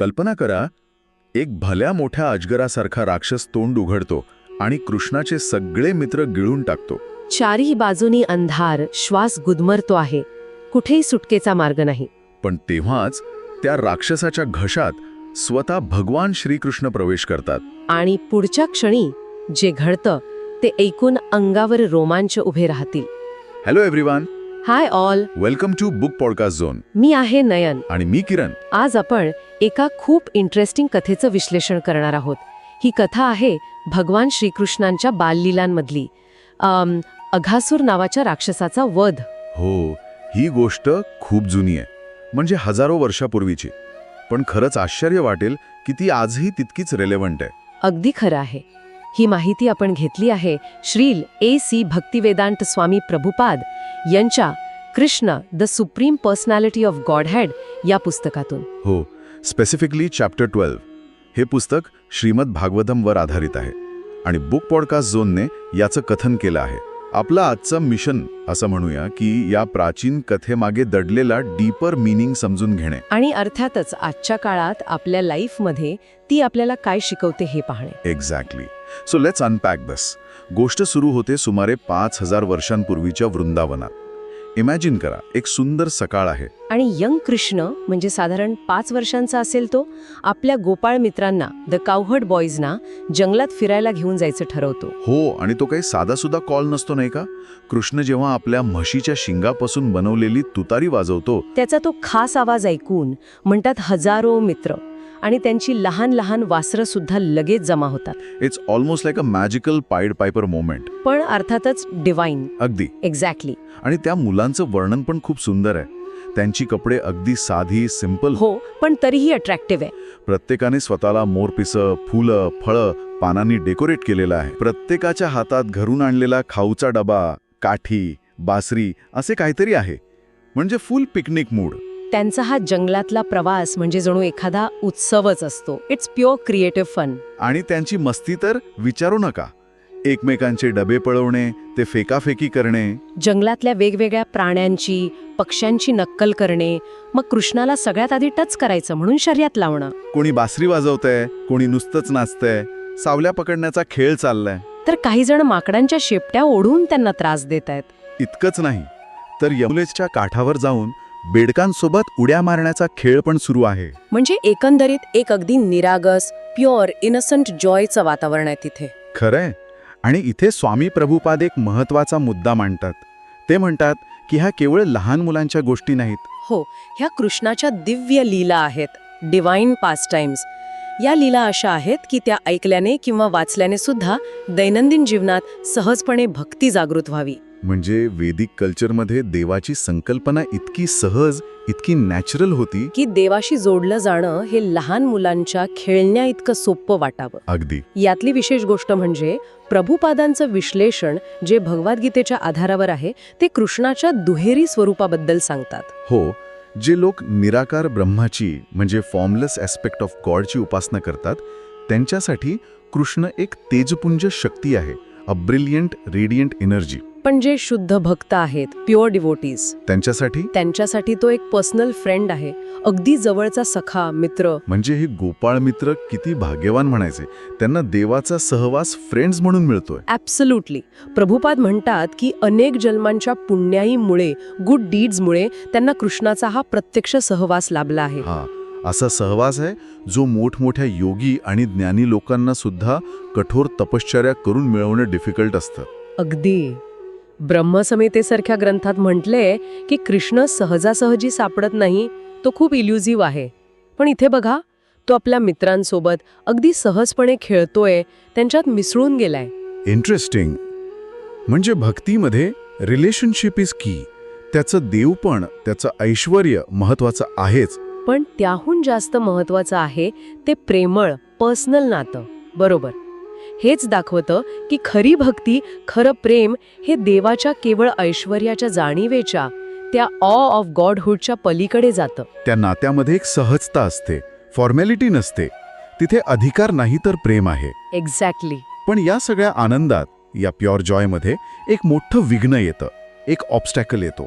कल्पना करा एक भल्या मोठ्या अजगरासारखा राक्षस तोंड उघडतो आणि कृष्णाचे सगळे मित्र गिळून टाकतो. चारही बाजूनी अंधार श्वास गुदमरतो आहे. कुठेही सुटकेचा मार्ग नाही. पण तेव्हाच त्या राक्षसाच्या घशात स्वतः भगवान श्रीकृष्ण प्रवेश करतात. आणि पुढच्या क्षणी जे घडतं ते ऐकून अंगावर रोमांच उभे राहतील. Hello everyone hi all welcome to book podcast zone मी आहे नयन. आणि मी किरण. आज आपण एका खूप इंटरेस्टिंग कथेचं विश्लेषण करणार आहोत. ही कथा आहे भगवान श्रीकृष्णांच्या बाललीलांमधली. अम, अघासूर नावाच्या राक्षसाचा वध. हो ही गोष्ट खूप जुनी आहे. म्हणजे हजारो वर्षापूर्वीची. पण खरंच आश्चर्य वाटेल की ती आजही तितकीच रेलेव्हंट आहे. अगदी खरं आहे. ही माहिती आपण घेतली आहे श्रील ए सी भक्तिवेदांत स्वामी प्रभुपाद यांच्या Krishna the supreme personality of Godhead या पुस्तकातून. हो स्पेसिफिकली चॅप्टर ट्वेल्व हे पुस्तक श्रीमद भागवतमवर आधारित आहे आणि बुक पॉडकास्ट झोनने याचं कथन केलं आहे. आपलं आजचं मिशन असं म्हणूया की या प्राचीन कथेमागे दडलेला डीपर मिनिंग समजून घेणे. आणि अर्थातच आजच्या काळात आपल्या लाईफमध्ये ती आपल्याला काय शिकवते हे पाहणे. एक्झॅक्टली सो लेट्स अनपॅक दस गोष्ट सुरू होते सुमारे पाच हजार वर्षांपूर्वीच्या वृंदावनात. इमॅजिन करा एक सुंदर सकाळ आहे. आणि यंग कृष्ण म्हणजे साधारण पाच वर्षांचा असेल तो आपल्या गोपाळ मित्रांना द कावहर्ड बॉईजना जंगलात फिरायला घेऊन जायचं ठरवतो. हो आणि तो काही साधासुद्धा कॉल नसतो नाही का? कृष्ण जेव्हा आपल्या म्हशीच्या शिंगापासून बनवलेली तुतारी वाजवतो त्याचा तो खास आवाज ऐकून म्हणतात हजारो मित्र आणि त्यांची लहान लहान वासरं सुद्धा लगेच जमा होतात. It's almost like a magical pied piper moment पण अर्थातच डिवाईन अगदी. एक्झॅक्टली आणि त्या मुलांचं वर्णन पण खूप सुंदर आहे. त्यांची कपडे अगदी साधी सिंपल हो पण तरीही अट्रॅक्टिव्ह आहे. प्रत्येकाने स्वतःला मोरपिसं फुलं फळं पानांनी डेकोरेट केलेलं आहे. प्रत्येकाच्या हातात घरून आणलेला खाऊचा डबा काठी बासरी असे काहीतरी आहे. म्हणजे फुल पिकनिक मूड त्यांचा हा जंगलातला प्रवास म्हणजे जणू एखादा उत्सवच असतो. इट्स प्युअर क्रिएटिव्ह फन आणि त्यांची मस्ती तर विचारू नका. एकमेकांचे डबे पळवणे ते फेकाफेकी करणे. जंगलातल्या वेगवेगळ्या प्राण्यांची पक्ष्यांची नक्कल करणे मग कृष्णाला सगळ्यात आधी टच करायचं म्हणून शर्यात लावणं. कोणी बासरी वाजवतंय कोणी नुसतंच नाचतंय सावल्या पकडण्याचा खेळ चाललाय. तर काही जण माकडांच्या शेपट्या ओढून त्यांना त्रास देत आहेत इतकंच नाही तर यमुनेच्या काठावर जाऊन बेडकांसोबत उड्या मारण्याचा खेळ पण सुरू आहे. म्हणजे एकंदरीत एक अगदी निरागस प्युअर इनसंट जॉयचं वातावरण आहे तिथे. खरंय. आणि इथे स्वामी प्रभुपाद एक महत्त्वाचा मुद्दा मांडतात. ते म्हणतात की ह्या केवळ लहान मुलांच्या गोष्टी नाहीत. हो ह्या कृष्णाच्या दिव्य लीला आहेत. डिवाईन पास टाइम्स या लीला अशा आहेत की त्या ऐकल्याने किंवा वाचल्याने सुद्धा दैनंदिन जीवनात सहजपणे भक्ती जागृत व्हावी. म्हणजे वेदिक कल्चरमध्ये देवाची संकल्पना इतकी सहज इतकी नॅचरल होती. की देवाशी जोडलं जाणं हे लहान मुलांच्या खेळण्या इतकं सोपं वाटावं. अगदी. यातली विशेष गोष्ट म्हणजे प्रभुपादांचं विश्लेषण जे भगवद्गीतेच्या आधारावर आहे ते कृष्णाच्या दुहेरी स्वरूपाबद्दल सांगतात. हो जे लोक निराकार ब्रह्माची म्हणजे फॉर्मलेस ॲस्पेक्ट ऑफ गॉडची उपासना करतात त्यांच्यासाठी कृष्ण एक तेजपुंज शक्ती आहे. अ ब्रिलियंट रेडियंट एनर्जी पण जे शुद्ध भक्त आहेत प्युअर डिवोटीज त्यांच्यासाठी? त्यांच्यासाठी तो एक पर्सनल फ्रेंड आहे. अगदी जवळचा सखा मित्र. म्हणजे हे गोपाळ मित्र किती भाग्यवान म्हणायचे. त्यांना देवाचा सहवास फ्रेंड्स म्हणून मिळतोय. ॲब्सल्युटली प्रभुपाद म्हणतात की अनेक जन्मांच्या पुण्याईमुळे गुड डीड्समुळे त्यांना कृष्णाचा हा प्रत्यक्ष सहवास लाभला आहे. हा. असा सहवास आहे जो मोठमोठ्या योगी आणि ज्ञानी लोकांना सुद्धा कठोर तपश्चर्या करून मिळवणं डिफिकल्ट असतं. अगदी. ब्रह्मसंहितेसारख्या ग्रंथात म्हटले की कृष्ण सहजासहजी सापडत नाही तो खूप इल्युझिव्ह आहे. पण इथे बघा तो आपल्या मित्रांसोबत अगदी सहजपणे खेळतोय त्यांच्यात मिसळून गेलाय. इंटरेस्टिंग म्हणजे भक्तीमध्ये रिलेशनशिप इज की त्याचं देवपण त्याचं ऐश्वर महत्वाचं आहेच. पण त्याहून जास्त महत्वाचं आहे ते प्रेमळ पर्सनल नातं. बरोबर. हेच दाखवतं की खरी भक्ती खरं प्रेम हे देवाच्या केवळ ऐश्वर्याच्या जाणीवेच्या त्या ऑ ऑफ गॉडहुडच्या पलीकडे जातं. त्या नात्यामध्ये एक सहजता असते फॉर्मॅलिटी नसते. तिथे अधिकार नाही तर प्रेम आहे. एक्झॅक्टली पण या सगळ्या आनंदात या प्युअर जॉयमध्ये एक मोठं विघ्न येतं एक ऑब्स्टॅकल येतो.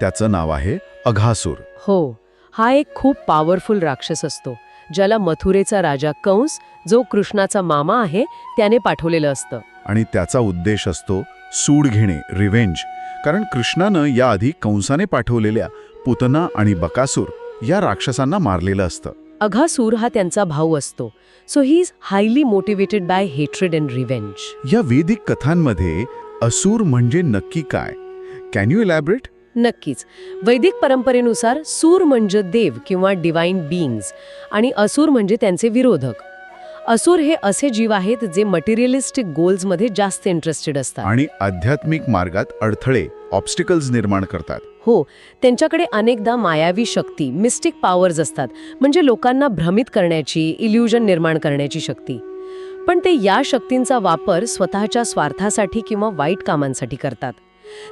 त्याचं नाव आहे अघासूर. हो. हा एक खूप पॉवरफुल राक्षस असतो ज्याला मथुरेचा राजा कंस जो कृष्णाचा मामा आहे त्याने पाठवलेलं असतं. आणि त्याचा उद्देश असतो सूड घेणे रिव्हेंज कारण कृष्णानं याआधी कंसाने पाठवलेल्या पुतना आणि बकासूर या राक्षसांना मारलेलं असतं. अघासूर हा त्यांचा भाऊ असतो. So he is highly motivated by hatred and revenge या वेदिक कथांमध्ये असुर म्हणजे नक्की काय? कॅन यू इलॅबरेट नक्कीच. वैदिक परंपरेनुसार सूर म्हणजे देव किंवा डिवाइन बीइंग्स आणि असुर म्हणजे त्यांचे विरोधक. असुर हे असे जीव आहेत जे मटेरियलिस्टिक गोल्समध्ये जास्त इंटरेस्टेड असतात. आणि आध्यात्मिक मार्गात अडथळे ऑब्स्टिकल्स निर्माण करतात. हो त्यांच्याकडे अनेकदा मायावी शक्ती मिस्टिक पॉवर्स असतात. म्हणजे लोकांना भ्रमित करण्याची इल्युजन निर्माण करण्याची शक्ती. पण ते या शक्तींचा वापर स्वतःच्या स्वार्थासाठी किंवा वाईट कामांसाठी करतात.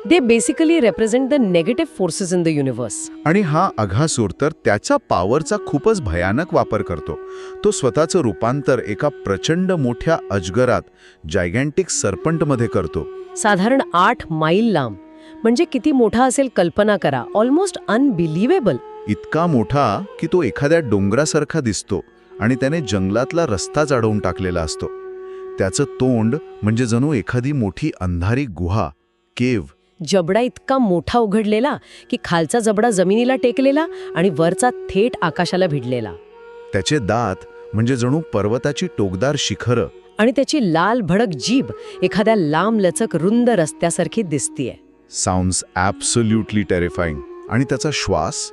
They basically represent the negative forces in the universe आणि हा अघासूर तर त्याच्या पॉवरचा खूपच भयानक वापर करतो. तो स्वतःचं रूपांतर एका प्रचंड मोठ्या अजगरात जायगॅन्टिक सर्पंटमध्ये करतो. साधारण आठ मैल लांब. म्हणजे किती मोठा असेल कल्पना करा. ऑलमोस्ट अनबिलिव्हेबल इतका मोठा की तो एखाद्या डोंगरासारखा दिसतो आणि त्याने जंगलातला रस्ताच अडवून टाकलेला असतो. त्याचं तोंड म्हणजे जणू एखादी मोठी अंधारी गुहा केव. जबडा इतका मोठा उघडलेला की खालचा जबडा जमिनीला टेकलेला आणि वरचा थेट आकाशाला भिडलेला. त्याचे दात म्हणजे जणू पर्वताची टोकदार शिखरं. आणि त्याची लाल भडक जीभ एखाद्या लांब लचक रुंद रस्त्यासारखी दिसतीये. साऊंड्स ॲब्सोल्युटली टेरिफाईंग आणि त्याचा श्वास?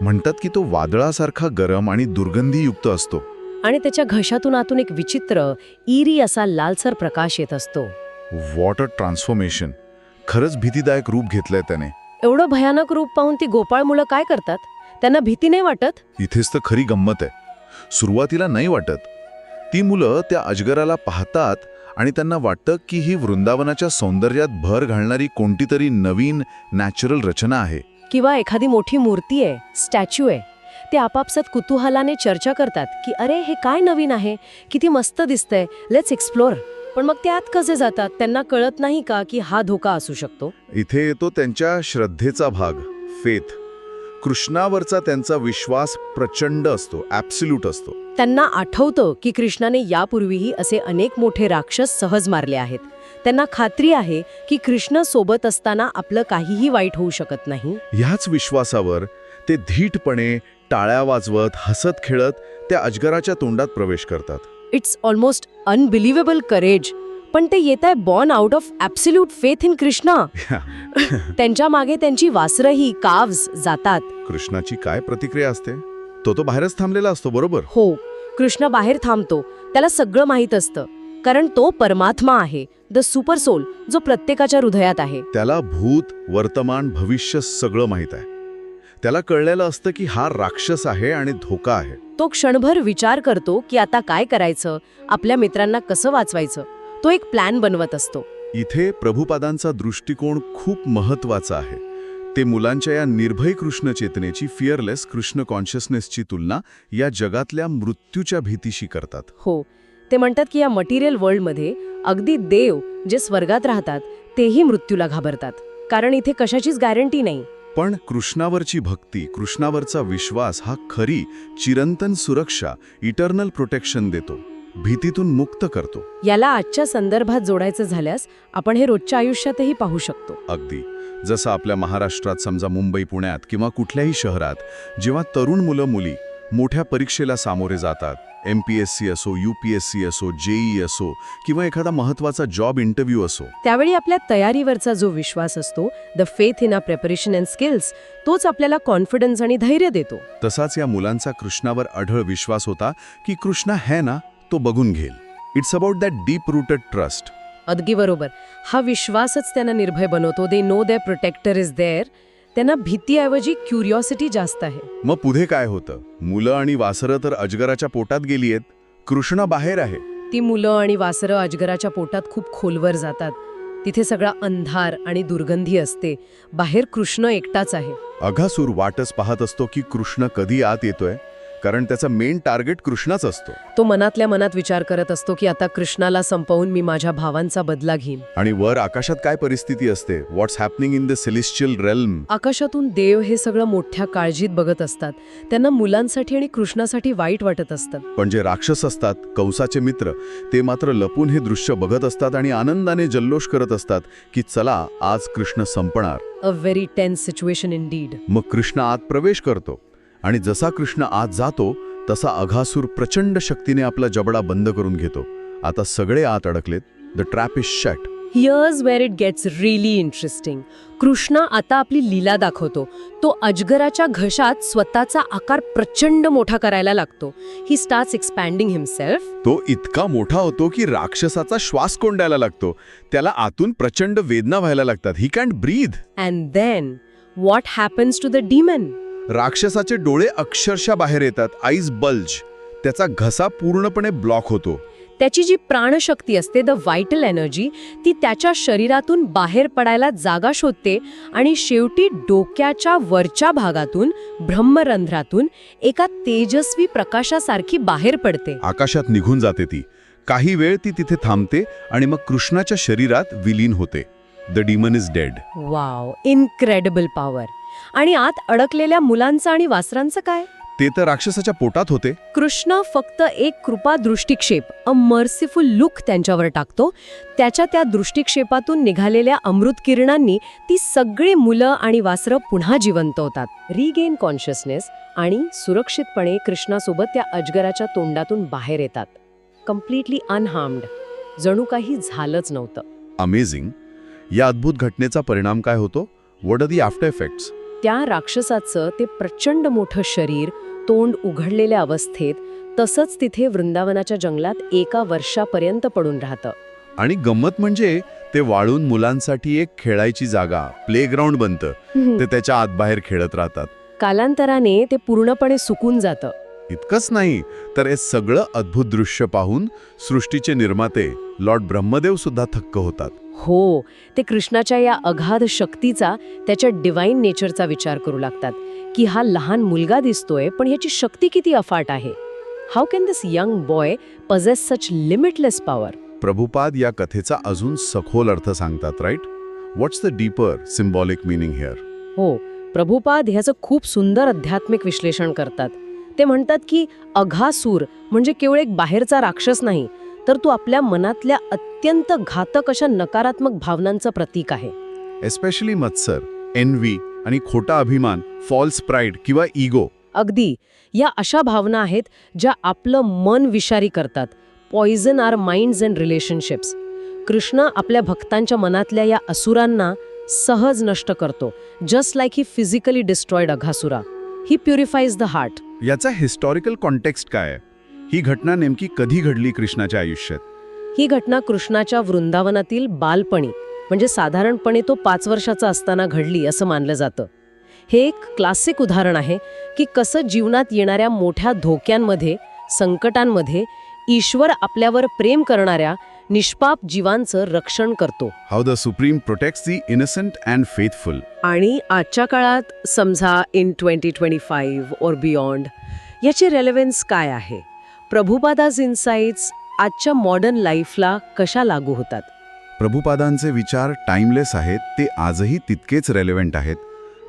म्हणतात की तो वादळासारखा गरम आणि दुर्गंधीयुक्त असतो. आणि त्याच्या घशातून आतून एक विचित्र इरी असा लालसर प्रकाश येत असतो. वॉटर ट्रान्सफॉर्मेशन खरंच भीतीदायक रूप घेतलंय त्याने. एवढं भयानक रूप पाहून ती गोपाळ मुलं काय करतात? त्यांना भीती नाही वाटत? इथेच तर खरी गंमत आहे. सुरुवातीला नाही वाटत. ती मुलं त्या अजगराला पाहतात आणि त्यांना वाटतं की ही वृंदावनाच्या सौंदर्यात भर घालणारी कोणती तरी नवीन नॅचरल रचना आहे. किंवा एखादी मोठी मूर्ती आहे स्टॅच्यू आहे. ते आपापसात कुतूहलाने चर्चा करतात की अरे हे काय नवीन आहे? किती मस्त दिसतंय. लेट्स एक्सप्लोर पण मग त्यात कसे जातात? त्यांना कळत नाही का की हा धोका असू शकतो? इथे येतो त्यांच्या श्रद्धेचा भाग फेथ कृष्णावरचा त्यांचा विश्वास प्रचंड असतो ॲब्सल्यूट असतो. त्यांना आठवतं की कृष्णाने यापूर्वीही असे अनेक मोठे राक्षस सहज मारले आहेत. त्यांना खात्री आहे की कृष्ण सोबत असताना आपलं काहीही वाईट होऊ शकत नाही. ह्याच विश्वासावर ते धीटपणे टाळ्या वाजवत हसत खेळत त्या अजगराच्या तोंडात प्रवेश करतात. इट्स ऑलमोस्ट अनबिलिव्हेबल करेज पण ते येत आहे born out of absolute faith in Krishna त्यांच्या मागे त्यांची वासरही काव्स जातात. कृष्णाची काय प्रतिक्रिया असते? तो तो बाहेरच थांबलेला असतो बरोबर? हो. कृष्ण बाहेर थांबतो. त्याला सगळं माहीत असतं. कारण तो परमात्मा आहे द सुपर सोल जो प्रत्येकाच्या हृदयात आहे. त्याला भूत वर्तमान भविष्य सगळं माहीत आहे. त्याला कळलेलं असतं की हा राक्षस आहे आणि धोका आहे. तो क्षणभर विचार करतो की आता काय करायचं? आपल्या मित्रांना कसं वाचवायचं? तो एक प्लॅन बनवत असतो. इथे प्रभुपादांचा दृष्टिकोन खूप महत्त्वाचा आहे. ते मुलांच्या या निर्भय कृष्ण चेतनेची फिअरलेस कृष्ण कॉन्शियसनेसची तुलना या जगातल्या मृत्यूच्या भीतीशी करतात. हो ते म्हणतात की या मटेरियल वर्ल्डमध्ये अगदी देव जे स्वर्गात राहतात तेही मृत्यूला घाबरतात. कारण इथे कशाचीच गॅरंटी नाही. पण कृष्णावरची भक्ती कृष्णावरचा विश्वास हा खरी चिरंतन सुरक्षा इटर्नल प्रोटेक्शन देतो भीतीतून मुक्त करतो. याला आजच्या संदर्भात जोडायचं झाल्यास आपण हे रोजच्या आयुष्यातही पाहू शकतो. अगदी. जसं आपल्या महाराष्ट्रात समजा मुंबई पुण्यात किंवा कुठल्याही शहरात जेव्हा तरुण मुलं मुली मोठ्या परीक्षेला सामोरे जातात एम पी एस सी असो यू पी एस सी असो जेई असो किंवा एखादा महत्त्वाचा जॉब इंटरव्ह्यू असो. त्यावेळी आपल्या तयारीवरचा जो विश्वास असतो the faith in a preparation and skills तोच आपल्याला कॉन्फिडन्स आणि धैर्य देतो. तसाच या मुलांचा कृष्णावर अढळ विश्वास होता की कृष्णा है ना तो बघून घेईल. It's about that deep rooted trust अगदी बरोबर. हा विश्वासच त्यांना निर्भय बनवतो. They know the protector is there त्यांना भीतीऐवजी क्युरिओसिटी जास्त आहे. मग पुढे काय होतं? मुलं आणि वासरं तर अजगराच्या पोटात गेली आहेत. कृष्ण बाहेर आहे. ती मुलं आणि वासरं अजगराच्या पोटात खूप खोलवर जातात. तिथे सगळा अंधार आणि दुर्गंधी असते. बाहेर कृष्ण एकटाच आहे. अघासूर वाटच पाहत असतो की कृष्ण कधी आत येतोय? कारण त्याचा मेन टार्गेट कृष्णाच असतो. तो मनातल्या मनात विचार करत असतो की आता कृष्णाला संपवून मी माझ्या भावांचा बदला घेईन. आणि वर आकाशात काय परिस्थिती असते? What's happening in the celestial realm आकाशातून देव हे सगळं मोठ्या काळजीत बघत असतात. त्यांना मुलांसाठी आणि कृष्णासाठी वाईट वाटत असतं. पण जे राक्षस असतात कंसाचे मित्र ते मात्र लपून हे दृश्य बघत असतात आणि आनंदाने जल्लोष करत असतात की चला आज कृष्ण संपणार. A very tense situation indeed मग कृष्ण आत प्रवेश करतो. आणि जसा कृष्ण आत जातो तसा अघासूर प्रचंड शक्तीने आपला जबडा बंद करून घेतो. आता सगळे आत अडकलेत. The trap is shut here's where it gets really interesting Krishna आता आपली लीला दाखवतो. तो अजगराच्या घशात स्वतःचा आकार प्रचंड मोठा करायला लागतो. ही स्टार्ट्स एक्सपॅन्डिंग हिमसेल्फ तो इतका मोठा होतो की राक्षसाचा श्वास कोंडायला लागतो. त्याला आतून प्रचंड वेदना व्हायला लागतात. He can't breathe and then what happens to the demon राक्षसाचे डोळे अक्षरशः बाहेर येतात आईज बल्ज त्याचा घसा पूर्णपणे ब्लॉक होतो. त्याची जी प्राणशक्ती असते द व्हायटल एनर्जी ती त्याच्या शरीरातून बाहेर पडायला जागा शोधते आणि शेवटी डोक्याच्या वरच्या भागातून ब्रह्मरंध्रातून एका तेजस्वी प्रकाशासारखी बाहेर पडते. आकाशात निघून जाते ती. काही वेळ ती तिथे थांबते आणि मग कृष्णाच्या शरीरात विलीन होते. The demon is dead wow incredible power आणि आत अडकलेल्या मुलांचं आणि वासरांचं काय? ते तर राक्षसाच्या पोटात होते. कृष्ण फक्त एक कृपा दृष्टिक्षेप अ मर्सीफुल लुक त्यांच्यावर टाकतो. त्याच्या त्या दृष्टिक्षेपातून निघालेल्या अमृत किरणांनी ती सगळी मुलं आणि वासरं पुन्हा जिवंत होतात. रिगेन कॉन्शियसनेस आणि सुरक्षितपणे कृष्णासोबत त्या अजगराच्या तोंडातून बाहेर येतात. कम्प्लिटली अनहार्म्ड जणू काही झालंच नव्हतं. अमेझिंग या अद्भुत घटनेचा परिणाम काय होतो? What are the after effects त्या राक्षसाचं ते प्रचंड मोठं शरीर तोंड उघडलेल्या अवस्थेत तसंच तिथे वृंदावनाच्या जंगलात एका वर्षापर्यंत पडून राहतं. आणि गंमत म्हणजे ते वाळून मुलांसाठी एक खेळायची जागा प्लेग्राऊंड बनतं. ते त्याच्या आत बाहेर खेळत राहतात. कालांतराने ते पूर्णपणे सुकून जातं. इतकंच नाही तर हे सगळं अद्भुत दृश्य पाहून सृष्टीचे निर्माते लॉर्ड ब्रह्मदेव सुद्धा थक्क होतात. हो ते कृष्णाच्या या अगाध शक्तीचा त्याच्या डिवाईन नेचरचा विचार करू लागतात की हा लहान मुलगा दिसतोय पण ह्याची शक्ती किती अफाट आहे? How can this young boy possess such limitless power Prabhupada या कथेचा अजून सखोल अर्थ सांगतात right what's the deeper symbolic meaning here हो प्रभुपाद ह्याचं खूप सुंदर आध्यात्मिक विश्लेषण करतात. ते म्हणतात की अघासूर म्हणजे केवळ एक बाहेरचा राक्षस नाही तर तो आपल्या मनातल्या अत्यंत घातक अशा नकारात्मक भावनांचं प्रतीक आहे. एस्पेशली मत्सर एनव्ही आणि खोटा अभिमान फॉल्स प्राईड किंवा इगो अगदी. या अशा भावना आहेत ज्या आपलं मन विषारी करतात. Poison our minds and relationships Krishna आपल्या भक्तांच्या मनातल्या या असुरांना सहज नष्ट करतो. Just like he physically destroyed Aghasura. He purifies the heart याचा हिस्टॉरिकल कॉन्टेक्स्ट काय आहे? ही घटना नेमकी कधी घडली कृष्णाच्या आयुष्यात? ही घटना कृष्णाच्या वृंदावनातील बालपणी म्हणजे साधारणपणे तो पाच वर्षाचा असताना घडली असं मानलं जातं. हे एक क्लासिक उदाहरण आहे की कसं जीवनात येणाऱ्या मोठ्या धोक्यांमध्ये संकटांमध्ये ईश्वर आपल्यावर प्रेम करणाऱ्या निष्पाप जीवांचं रक्षण करतो. How the supreme protects the innocent and faithful आणि आजच्या काळात समजा इन ट्वेंटी ट्वेंटी फाईव्ह और बियॉन्ड याची रेलेव्हन्स काय आहे? प्रभुपादाज इन्साइट्स आजच्या मॉडर्न लाईफला कशा लागू होतात? प्रभुपादांचे विचार टाइमलेस आहेत ते आजही तितकेच रेलेव्हंट आहेत.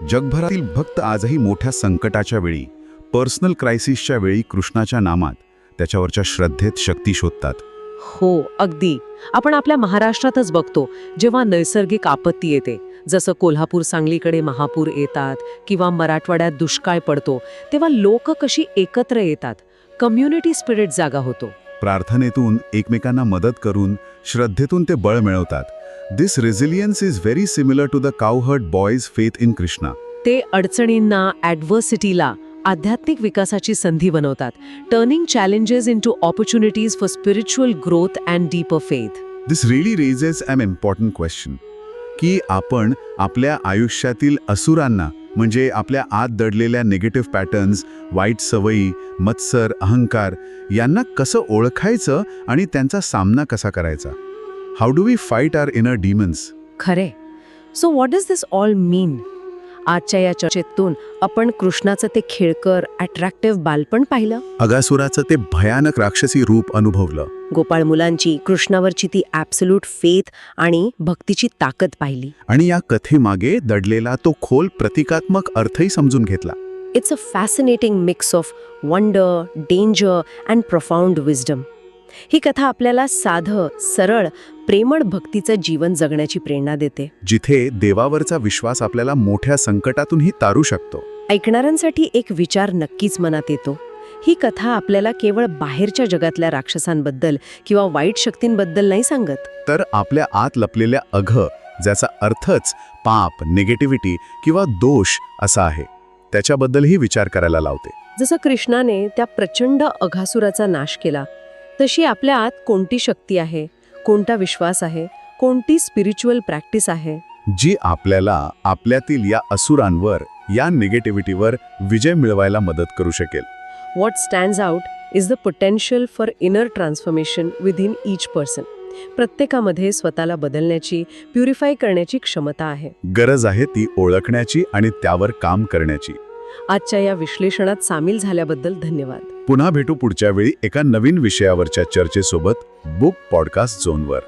जगभरातील भक्त आजही मोठ्या संकटाच्या वेळी पर्सनल क्रायसिसच्या वेळी कृष्णाच्या नामात त्याच्यावरच्या श्रद्धेत शक्ती शोधतात. हो अगदी. आपण आपल्या महाराष्ट्रातच बघतो जेव्हा नैसर्गिक आपत्ती येते जसं कोल्हापूर सांगलीकडे महापूर येतात किंवा मराठवाड्यात दुष्काळ पडतो तेव्हा लोक कशी एकत्र येतात? कम्युनिटी स्पिरिट जागा होतो. प्रार्थनेतून एकमेकांना मदत करून श्रद्धेतून ते बळ मिळवतात. This resilience is very similar to the cowherd boys faith in Krishna ते अडचणींना ॲडव्हर्सिटीला आध्यात्मिक विकासाची संधी बनवतात turning challenges into opportunities for spiritual growth and deeper faith this really raises an important question की आपण आपल्या आयुष्यातील असुरांना म्हणजे आपल्या आत दडलेल्या निगेटिव्ह पॅटर्न्स वाईट सवयी मत्सर अहंकार यांना कसं ओळखायचं आणि त्यांचा सामना कसा करायचा? How do we fight our inner demons खरे. So what does this all mean आजच्या या चर्चेतून आपण कृष्णाचं ते खेळकर अट्रॅक्टिव्ह बालपण पाहिलं. अगासुराचं ते भयानक राक्षसी रूप अनुभवलं. गोपाळ मुलांची कृष्णावरची ती ॲब्सल्यूट फेथ आणि भक्तीची ताकद पाहिली. आणि या कथेमागे दडलेला तो खोल प्रतिकात्मक अर्थही समजून घेतला. It's a fascinating mix of wonder danger and profound wisdom ही कथा आपल्याला साधं सरळ प्रेमळ भक्तीचं जीवन जगण्याची प्रेरणा देते. जिथे देवावरचा विश्वास आपल्याला मोठ्या संकटातूनही तारू शकतो. ऐकणाऱ्यांसाठी एक विचार नक्कीच मनात येतो. ही कथा आपल्याला केवळ बाहेरच्या जगातल्या राक्षसांबद्दल किंवा वाईट शक्तींबद्दल नाही सांगत. तर आपल्या आत लपलेल्या अघ ज्याचा अर्थच पाप निगेटिव्हिटी किंवा दोष असा आहे त्याच्याबद्दलही विचार करायला लावते. जसं कृष्णाने त्या प्रचंड अघासुराचा नाश केला तशी आपल्या आत कोणती शक्ती आहे? कोणता विश्वास आहे? कोणती स्पिरिच्युअल प्रॅक्टिस आहे? जी आपल्याला आपल्यातील या असुरांवर या निगेटिव्हिटीवर विजय मिळवायला मदत करू शकेल. What stands out is the potential for inner transformation within each person. प्रत्येकामध्ये स्वतःला बदलण्याची प्युरिफाय करण्याची क्षमता आहे. गरज आहे ती ओळखण्याची आणि त्यावर काम करण्याची. आजच्या या विश्लेषणात सामील झाल्याबद्दल धन्यवाद. पुन्हा भेटू पुढच्या वेळी एका नवीन विषयावरच्या चर्चेसोबत बुक पॉडकास्ट झोनवर.